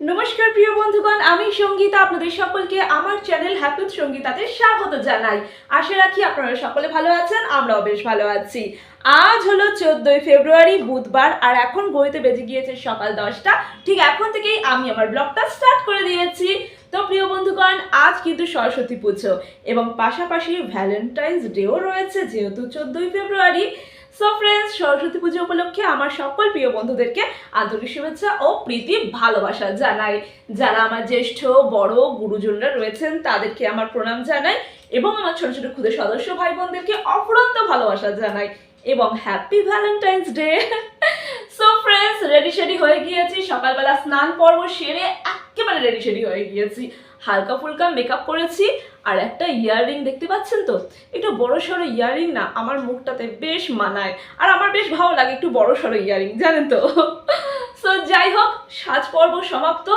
নমস্কার, প্রিয় বন্ধুগণ, আমি সঙ্গীতা, আপনাদের সকলকে আমার চ্যানেল হ্যাপি সঙ্গীতাতে স্বাগত জানাই। আশা রাখি আপনারা সকলে ভালো আছেন, আমরাও বেশ ভালো আছি। আজ হলো চোদ্দই ফেব্রুয়ারি, বুধবার, আর এখন গড়িতে বেজে গিয়েছে সকাল দশটা। ঠিক এখন থেকেই আমি আমার ব্লগটা স্টার্ট করে দিয়েছি। তো প্রিয় বন্ধুগণ, আজ কিন্তু সরস্বতী পুজো এবং পাশাপাশি ভ্যালেন্টাইন্স ডেও রয়েছে, যেহেতু চোদ্দই ফেব্রুয়ারি। সো ফ্রেন্ডস সরস্বতী পুজো উপলক্ষে আমার সকল প্রিয় বন্ধুদেরকে আন্তরিক শুভেচ্ছা ও প্রীতি ভালোবাসা জানাই। যারা আমার জ্যেষ্ঠ, বড় গুরুজনরা রয়েছেন, তাদেরকে আমার প্রণাম জানাই এবং আমার ছোট ছোট ক্ষুদে সদস্য ভাই বোনদেরকে অফুরন্ত ভালোবাসা জানাই এবং happy Valentine's day so friends ready shady হয়ে গিয়েছি। সকালবেলা স্নান পর্ব সেরে একেবারে রেডি শেডি হয়ে গিয়েছি। হালকা ফুলকা মেকআপ করেছি। আর একটা ইয়াররিং দেখতে পাচ্ছেন তো? একটু বড় সড়ো ইয়াররিং না, আমার মুখটাতে বেশ মানায়। আর আমার বেশ ভালো লাগে একটু বড় সড়ো ইয়াররিং, জানেন তো? সো যাই হোক সাজ পর্ব সমাপ্ত।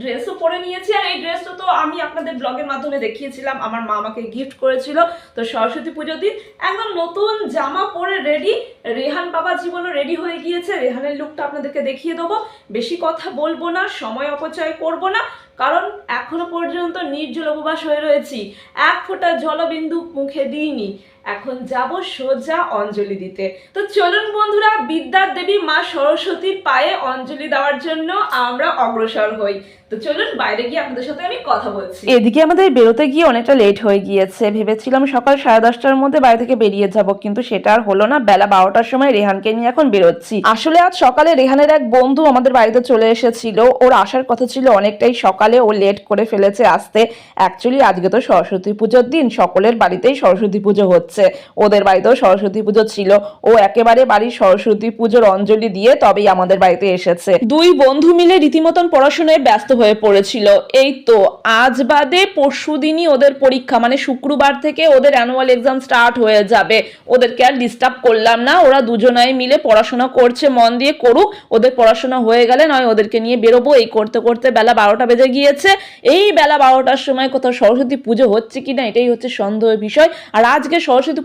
ড্রেসও পরে নিয়েছি, আর এই ড্রেসটা তো আমি আপনাদের ব্লগের মাধ্যমে দেখিয়েছিলাম। আমার মা আমাকে গিফট করেছিল। তো সরস্বতী পুজোর দিন একদম নতুন জামা পরে রেডি রেহান বাবা জীবনও রেডি হয়ে গিয়েছে। রেহানের লুকটা আপনাদেরকে দেখিয়ে দেবো। বেশি কথা বলব না, সময় অপচয় করব না, কারণ এখনও পর্যন্ত নির্জল উপবাস হয়ে রয়েছি। এক ফোঁটা জলবিন্দু মুখে দিইনি। এখন যাব সোজা অঞ্জলি দিতে। তো চলুন বন্ধুরা, বিদ্যার দেবী মা সরস্বতীর পায়ে অঞ্জলি দেওয়ার জন্য আমরা অগ্রসর হই। তো চলুন বাইরে গিয়ে আপনাদের সাথে আমি কথা বলছি। এদিকে আমাদের বেরোতে গিয়ে অনেকটা লেট হয়ে গিয়েছে। ভেবেছিলাম সকাল সাড়ে দশটার মধ্যে বাড়ি থেকে বেরিয়ে যাব, কিন্তু সেটা আর হলো না। বেলা বারোটার সময় রেহানকে নিয়ে এখন বেরোচ্ছি। আসলে আজ সকালে রেহানের এক বন্ধু আমাদের বাড়িতে চলে এসেছিল। ওর আসার কথা ছিল অনেকটাই সকালে। ও লেট করে ফেলেছে আসতে। অ্যাকচুয়ালি আজকে তো সরস্বতী পুজোর দিন। সকলের বাড়িতেই সরস্বতী পুজো হচ্ছে। ওদের বাড়িতেও সরস্বতী পুজো ছিল। ও একেবারে বাড়ির সরস্বতী পুজোর অঞ্জলি দিয়ে তবেই আমাদের বাড়িতে এসেছে। দুই বন্ধু মিলে রীতিমতন পড়াশোনায় ব্যস্ত হয়ে পড়েছিল। এই তো, আজ বাদে পরশু দিনই ওদের পরীক্ষা মানে শুক্রবার থেকে ওদের অ্যানুয়াল এক্সাম স্টার্ট হয়ে যাবে। ওদেরকে আর ডিস্টার্ব করলাম না, ওরা দুজনাই মিলে পড়াশোনা করছে, মন দিয়ে করুক, ওদের পড়াশোনা হয়ে গেলে নয় ওদেরকে নিয়ে বেরোবো। এই করতে করতে বেলা বারোটা বেজে গিয়েছে। এই বেলা বারোটার সময় কোথাও সরস্বতী পুজো হচ্ছে কিনা এটাই হচ্ছে সন্দেহের বিষয়। আর আজকে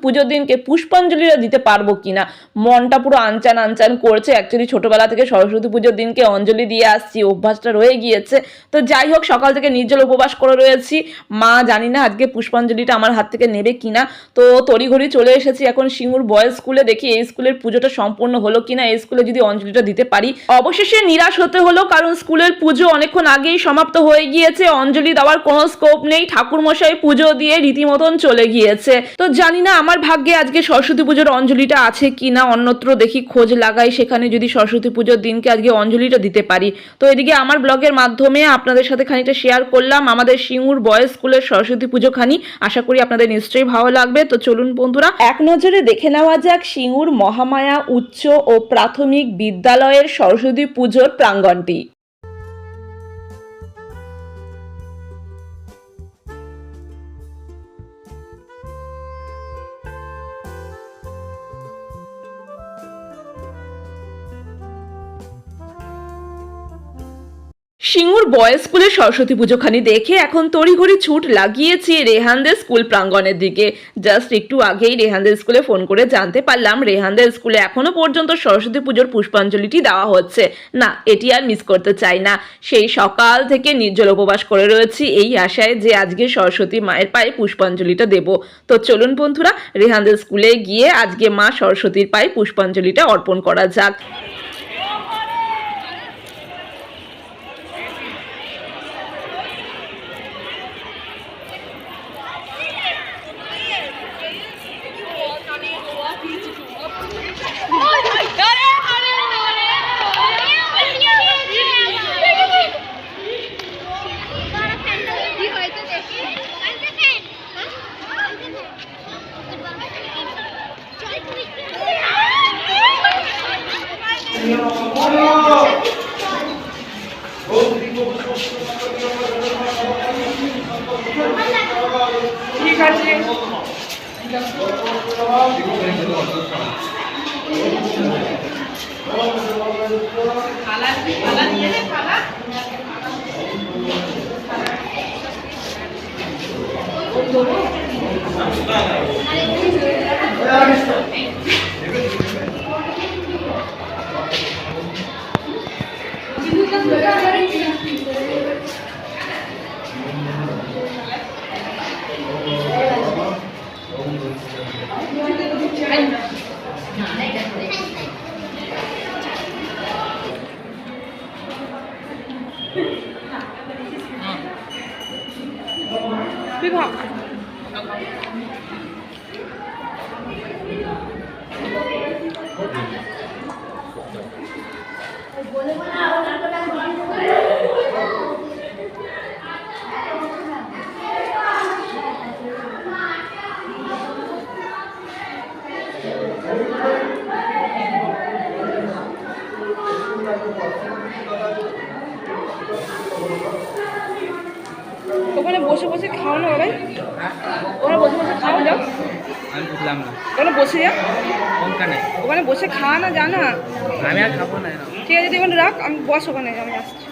পুজোর দিনকে পুষ্পাঞ্জলিটা দিতে পারব কিনা? মনটা পুরো আনচান আনচান করছে। অ্যাকচুয়ালি ছোটবেলা থেকে সরস্বতী পুজোর দিনকে অঞ্জলি দিয়ে আসছি, অভ্যাসটা রয়ে গিয়েছে। তো যাই হোক, সকাল থেকে নির্জল উপবাস করে রয়েছি। মা জানি না আজকে পুষ্পাঞ্জলিটা আমার হাত থেকে নেবে কিনা। তো তড়িঘড়ি চলে এসেছি এখন সিঙ্গুর বয়েজ স্কুলে, দেখি এই স্কুলের পুজোটা সম্পূর্ণ হলো কিনা, এই স্কুলে যদি অঞ্জলিটা দিতে পারি। অবশেষে নিরাশ হতে হলো, কারণ স্কুলের পুজো অনেকক্ষণ আগেই সমাপ্ত হয়ে গিয়েছে। অঞ্জলি দেওয়ার কোনো স্কোপ নেই ঠাকুর মশাই পুজো দিয়ে রীতিমতন চলে গিয়েছে। তো জানি না, আমার ভাগ্যে আজকে সরস্বতী পুজোর অঞ্জলিটা আছে কি না, অন্যত্র দেখি খোঁজ লাগাই, সেখানে যদি সরস্বতী পুজোর দিনকে আজকে অঞ্জলিটা দিতে পারি। তো এদিকে আমার ব্লগের মাধ্যমে আপনাদের সাথে খানিকটা শেয়ার করলাম। আমাদের সিঙ্গুর বয়েজ স্কুলের সরস্বতী পুজো খানি, আশা করি আপনাদের নিশ্চয়ই ভালো লাগবে। তো চলুন বন্ধুরা, এক নজরে দেখে নেওয়া যাক সিঙ্গুর মহামায়া উচ্চ ও প্রাথমিক বিদ্যালয়ের সরস্বতী পুজোর প্রাঙ্গণটি সিঙ্গুর বয়েজ স্কুলের সরস্বতী পুজোখানি দেখে এখন তড়িঘড়ি ছুট লাগিয়েছি রেহানদের স্কুল প্রাঙ্গণের দিকে। জাস্ট একটু আগেই রেহানদের স্কুলে ফোন করে জানতে পারলাম, রেহানদের স্কুলে এখনও পর্যন্ত সরস্বতী পুজোর পুষ্পাঞ্জলিটি দেওয়া হচ্ছে। না, এটি আর মিস করতে চাই না। সেই সকাল থেকে নির্জল উপবাস করে রয়েছি, এই আশায় যে আজকে সরস্বতী মায়ের পায়ে পুষ্পাঞ্জলিটা দেব। তো চলুন বন্ধুরা, রেহানদের স্কুলে গিয়ে আজকে মা সরস্বতীর পায়ে পুষ্পাঞ্জলিটা অর্পণ করা যাক। ঠিক আছে। 别跑 বসে বসে খাও না ভাই ওরা বসে বসে খাও যাও। আমি বুঝলাম না। ওখানে বসে যা ওখানে ওখানে বসে খাওয়া না জানা? আমি আর খাব না ঠিক আছে তুই ওখানে রাখ আমি বস ওখানে আমি আসছি।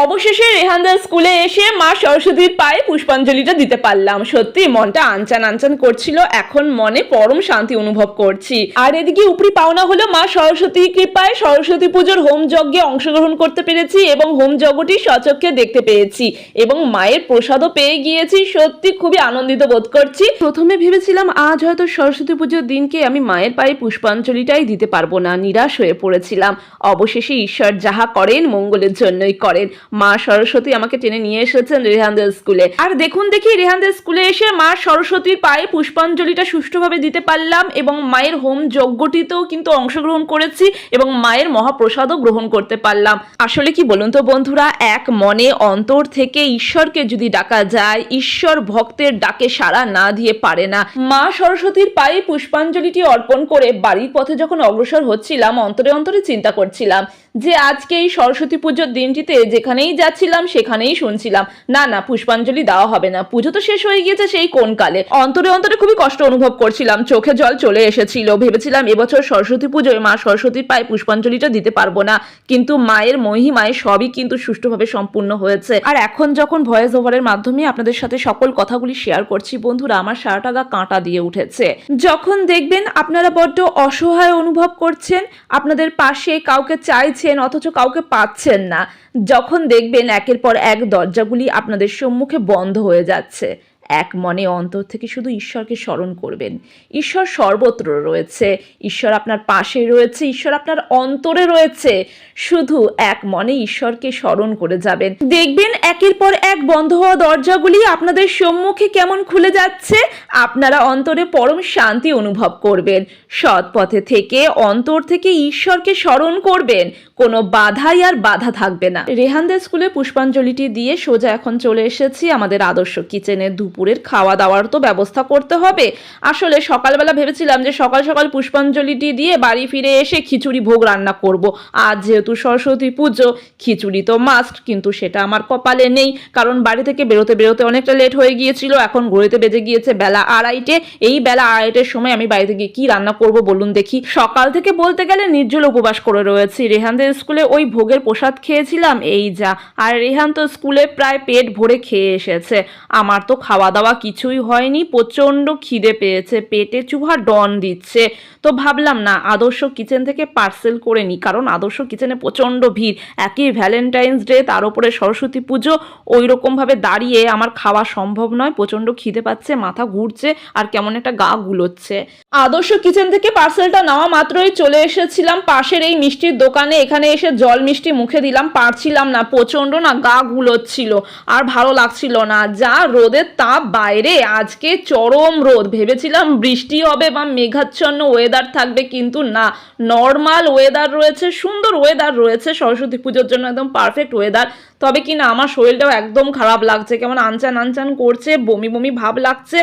অবশেষে রেহানদার স্কুলে এসে মা সরস্বতীর পায়ে পুষ্পাঞ্জলিটা দিতে পারলাম। সত্যি, মনটা আনচান আনচান করছিল। এখন মনে পরম শান্তি অনুভব করছি। আর এদিকে উপরি পাওনা হলো মা সরস্বতী কৃপায় সরস্বতী পুজোর হোম যজ্ঞে অংশগ্রহণ করতে পেরেছি এবং হোম যজ্ঞটি সচক্ষে দেখতে পেয়েছি এবং মায়ের প্রসাদও পেয়ে গিয়েছি। সত্যি, খুবই আনন্দিত বোধ করছি। প্রথমে ভেবেছিলাম আজ হয়তো সরস্বতী পুজোর দিনকে আমি মায়ের পায়ে পুষ্পাঞ্জলিটাই দিতে পারব না। নিরাশ হয়ে পড়েছিলাম। অবশেষে ঈশ্বর যাহা করেন, মঙ্গলের জন্যই করেন। মা সরস্বতী আমাকে টেনে নিয়ে এসেছেন রেহানদের স্কুলে। আর দেখুন দেখি, রেহানদের স্কুলে এসে মা সরস্বতীর পায়ে পুষ্পাঞ্জলিটা সুষ্ঠুভাবে দিতে পারলাম এবং মায়ের হোম যজ্ঞটিতেও কিন্তু অংশগ্রহণ করেছি এবং মায়ের মহাপ্রসাদও গ্রহণ করতে পারলাম। আসলে কি বলুন তো বন্ধুরা, এক মনে অন্তর থেকে ঈশ্বরকে যদি ডাকা যায়, ঈশ্বর ভক্তের ডাকে সাড়া না দিয়ে পারে না। মা সরস্বতীর পায়ে পুষ্পাঞ্জলিটি অর্পণ করে বাড়ির পথে যখন অগ্রসর হচ্ছিলাম, অন্তরে অন্তরে চিন্তা করছিলাম যে আজকে এই সরস্বতী পুজোর দিনটিতে যেখানেই যাচ্ছিলাম, সেখানেই শুনছিলাম। না না, পুষ্পাঞ্জলি দেওয়া হবে না। পুজো তো শেষ হয়ে গিয়েছে সেই কোন কালে অন্তরে অন্তরে খুবই কষ্ট অনুভব করছিলাম। চোখে জল চলে এসেছিল। ভেবেছিলাম এবছর সরস্বতী পুজোয় মা সরস্বতীর পায়ে পুষ্পাঞ্জলিটা দিতে পারব না। কিন্তু মায়ের মহিমায় সবই কিন্তু সুষ্ঠুভাবে সম্পূর্ণ হয়েছে। আর এখন যখন ভয়েস ওভারের মাধ্যমে আপনাদের সাথে সকল কথাগুলি শেয়ার করছি, বন্ধুরা, আমার সারাটা গা কাঁটা দিয়ে উঠেছে। যখন দেখবেন আপনারা বড্ড অসহায় অনুভব করছেন, আপনাদের পাশে কাউকে চাইছেন, অথচ কাউকে পাচ্ছেন না। যখন দেখবেন একের পর এক দরজাগুলি আপনাদের সম্মুখে বন্ধ হয়ে যাচ্ছে। এক মনে অন্তর থেকে শুধু ঈশ্বরকে স্মরণ করবেন। ঈশ্বর সর্বত্র রয়েছে। ঈশ্বর আপনার পাশে রয়েছে। ঈশ্বর আপনার অন্তরে রয়েছে। শুধু এক মনে ঈশ্বরকে স্মরণ করে যাবেন। দেখবেন একের পর এক বন্ধ হওয়া দরজাগুলি আপনাদের সম্মুখে কেমন খুলে যাচ্ছে। আপনারা অন্তরে পরম শান্তি অনুভব করবেন। সৎ পথে থেকে অন্তর থেকে ঈশ্বরকে স্মরণ করবেন। কোনো বাধাই আর বাধা থাকবে না। রেহানদের স্কুলে পুষ্পাঞ্জলিটি দিয়ে সোজা এখন চলে এসেছি আমাদের আদর্শ কিচেনের কিচেনে দুপুরের খাওয়া দাওয়ার তো ব্যবস্থা করতে হবে। আসলে সকালবেলা ভেবেছিলাম যে সকাল সকাল পুষ্পাঞ্জলিটি দিয়ে বাড়ি ফিরে এসে খিচুড়ি ভোগ রান্না করব। আজ যেহেতু সরস্বতী পুজো, খিচুড়ি তো মাস্ট কিন্তু সেটা আমার কপালে নেই। কারণ বাড়ি থেকে বেরোতে বেরোতে অনেকটা লেট হয়ে গিয়েছিল, এখন ঘড়িতে বেজে গিয়েছে বেলা আড়াইটে। এই বেলা আড়াইটের সময় আমি বাড়িতে গিয়ে কি রান্না করব বলুন দেখি। সকাল থেকে বলতে গেলে নির্জল উপবাস করে রয়েছি। রেহানদের স্কুলে ওই ভোগের প্রসাদ খেয়েছিলাম, এই যা। আর রেহান তো স্কুলে প্রায় পেট ভরে খেয়ে এসেছে। আমার তো খাওয়া দাওয়া কিছুই হয়নি, প্রচণ্ড খিদে পেয়েছে, পেটে চুহা ডন দিচ্ছে। তো ভাবলাম, না, আদর্শ কিচেন থেকে পার্সেল করে নিই, কারণ আদর্শ কিচেনে প্রচণ্ড ভিড়। একই ভ্যালেন্টাইন্স ডে, তার উপরে সরস্বতী পুজো ওই রকমভাবে দাঁড়িয়ে আমার খাওয়া সম্ভব নয়, প্রচণ্ড খিদে পাচ্ছে, মাথা ঘুরছে, আর কেমন একটা গা গুলোচ্ছে। আদর্শ কিচেন থেকে পার্সেলটা নেওয়া মাত্রই চলে এসেছিলাম, পাশের এই মিষ্টির দোকানে, এখানে এসে জল মিষ্টি মুখে দিলাম, পারছিলাম না, প্রচণ্ড না গা গুলোচ্ছিল, আর ভালো লাগছিল না। যা রোদের তাপ বাইরে, আজকে চরম রোদ। ভেবেছিলাম বৃষ্টি হবে বা মেঘাচ্ছন্ন ওয়েদার থাকবে, কিন্তু না। নর্মাল ওয়েদার রয়েছে, সুন্দর ওয়েদার রয়েছে। সরস্বতী পুজোর জন্য একদম পারফেক্ট ওয়েদার তবে কি না, আমার শরীরটাও একদম খারাপ লাগছে। কেমন আনচান আনচান করছে, বমি বমি ভাব লাগছে।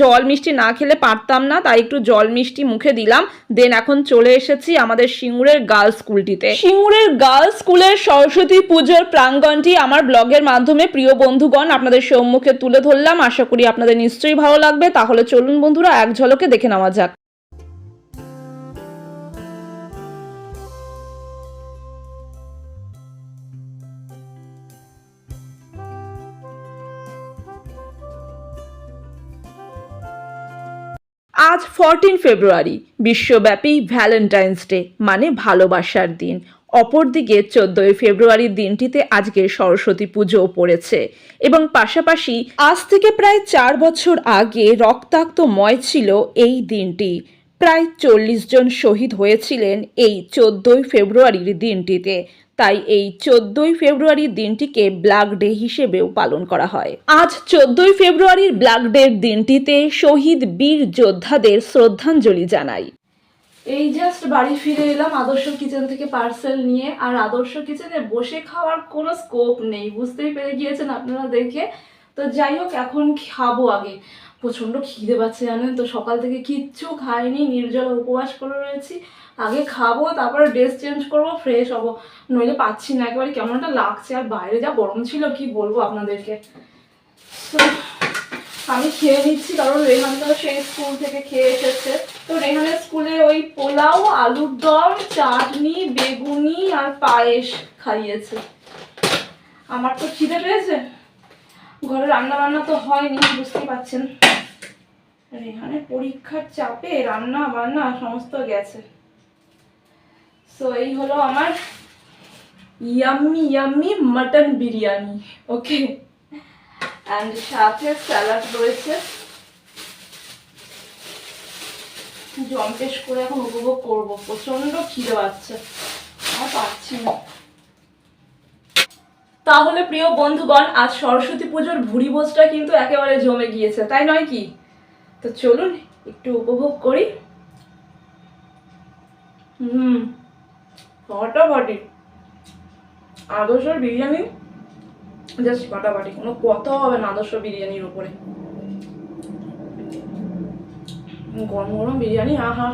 জল মিষ্টি না খেলে পারতাম না, তাই একটু জল মিষ্টি মুখে দিলাম। দেন এখন চলে এসেছি আমাদের সিঙ্গুরের গার্লস স্কুলটিতে। সিঙ্গুরের গার্লস স্কুলের সরস্বতী পুজোর প্রাঙ্গণটি আমার ব্লগের মাধ্যমে প্রিয় বন্ধুগণ আপনাদের সম্মুখে তুলে ধরলাম। আশা করি আপনাদের নিশ্চয়ই ভালো লাগবে। তাহলে চলুন বন্ধুরা, এক ঝলকে দেখে নেওয়া যাক। আজ ফোরটিন ফেব্রুয়ারি বিশ্বব্যাপী ভ্যালেন্টাইন্স ডে মানে ভালোবাসার দিন। অপরদিকে চোদ্দই ফেব্রুয়ারি দিনটিতে আজকে সরস্বতী পুজোও পড়েছে এবং পাশাপাশি আজ থেকে প্রায় চার বছর আগে রক্তাক্তময় ছিল এই দিনটি। প্রায় চল্লিশ জন শহীদ হয়েছিলেন এই চোদ্দই ফেব্রুয়ারির দিনটিতে। তাই এই চোদ্দই ফেব্রুয়ারির দিনটিকে ব্ল্যাক ডে হিসেবেও পালন করা হয়। আজ চোদ্দই ফেব্রুয়ারির ব্ল্যাক ডের দিনটিতে শহীদ বীর যোদ্ধাদের শ্রদ্ধাঞ্জলি জানাই। এই জাস্ট বাড়ি ফিরে এলাম, আদর্শ কিচেন থেকে পার্সেল নিয়ে। আর আদর্শ কিচেনে বসে খাওয়ার কোনো স্কোপ নেই। বুঝতেই পেরে গিয়েছেন আপনারা দেখে। তো যাই হোক, এখন খাব আগে। প্রচণ্ড খিদে পাচ্ছে জানেন তো? সকাল থেকে কিচ্ছু খাইনি, নির্জল উপবাস করে রয়েছি। আগে খাব, তারপরে ড্রেস চেঞ্জ করব ফ্রেশ হব। নইলে পাচ্ছি না, একেবারে কেমন একটা লাগছে। আর বাইরে যা গরম ছিল, কি বলব আপনাদেরকে? তো আমি খেয়ে নিচ্ছি, কারণ রেহানটাও সেই স্কুল থেকে খেয়ে এসেছে। তো রেহানের স্কুলে ওই পোলাও, আলুর দম, চাটনি, বেগুনি আর পায়েস খাইয়েছে। আমার তো খিদে পেয়েছে? ঘরে রান্না বান্না তো হয়নি, বুঝতেই পারছেন। রেহানের পরীক্ষার চাপে রান্না বান্না সমস্ত গেছে। সো এই হলো আমার yummy yummy mutton biryani okay and সাথে স্যালাড রয়েছে। জম্পেশ করে এখন উপভোগ করব। প্রচণ্ড খিদে পাচ্ছে। আর পাচ্ছি না। তাহলে প্রিয় বন্ধুগণ, আজ সরস্বতী পুজোর ভুড়ি ভোজটা কিন্তু একেবারে জমে গিয়েছে, তাই নয় কি? তো চলুন, একটু উপভোগ করি। হুম, ফটাফটি। আদর্শর বিরিয়ানি, জাস্ট ফাটাফাটি, কোনো কথা হবে না আদর্শ বিরিয়ানির উপরে। গরম গরম বিরিয়ানি, আহা।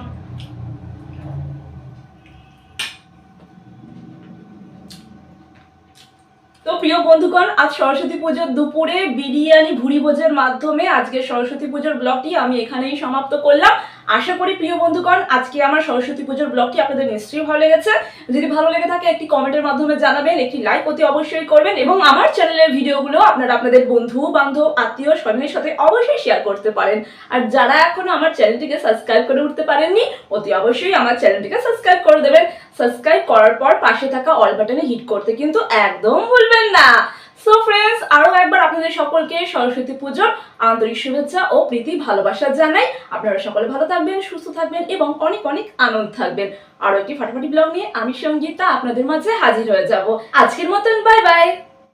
তো প্রিয় বন্ধুগণ, আজ সরস্বতী পুজোর দুপুরে বিরিয়ানি ভুড়ি ভোজের মাধ্যমে আজকে সরস্বতী পুজোর ব্লগটি আমি এখানেই সমাপ্ত করলাম। আশা করি প্রিয় বন্ধুগণ, আজকে আমার সরস্বতী পুজোর ব্লগটি আপনাদের নিশ্চয়ই ভালো লেগেছে। যদি ভালো লেগে থাকে, একটি কমেন্টের মাধ্যমে জানাবেন, একটি লাইক অতি অবশ্যই করবেন এবং আমার চ্যানেলের ভিডিওগুলো আপনারা আপনাদের বন্ধু, বান্ধব, আত্মীয়, স্বজনের সাথে অবশ্যই শেয়ার করতে পারেন। আর যারা এখনও আমার চ্যানেলটিকে সাবস্ক্রাইব করে উঠতে পারেননি, অতি অবশ্যই আমার চ্যানেলটিকে সাবস্ক্রাইব করে দেবেন। সাবস্ক্রাইব করার পর পাশে থাকা অল বাটনে হিট করতে কিন্তু একদম ভুলবেন না। সো ফ্রেন্ডস আরও একবার আপনাদের সকলকে সরস্বতী পুজোর আন্তরিক শুভেচ্ছা ও প্রীতি ভালোবাসা জানাই। আপনারা সকলে ভালো থাকবেন, সুস্থ থাকবেন এবং অনেক অনেক আনন্দ থাকবেন। আরও একটি ফাটাফাটি ব্লগ নিয়ে আমি সঙ্গীতা, আপনাদের মাঝে হাজির হয়ে যাব। আজকের মতন বাই বাই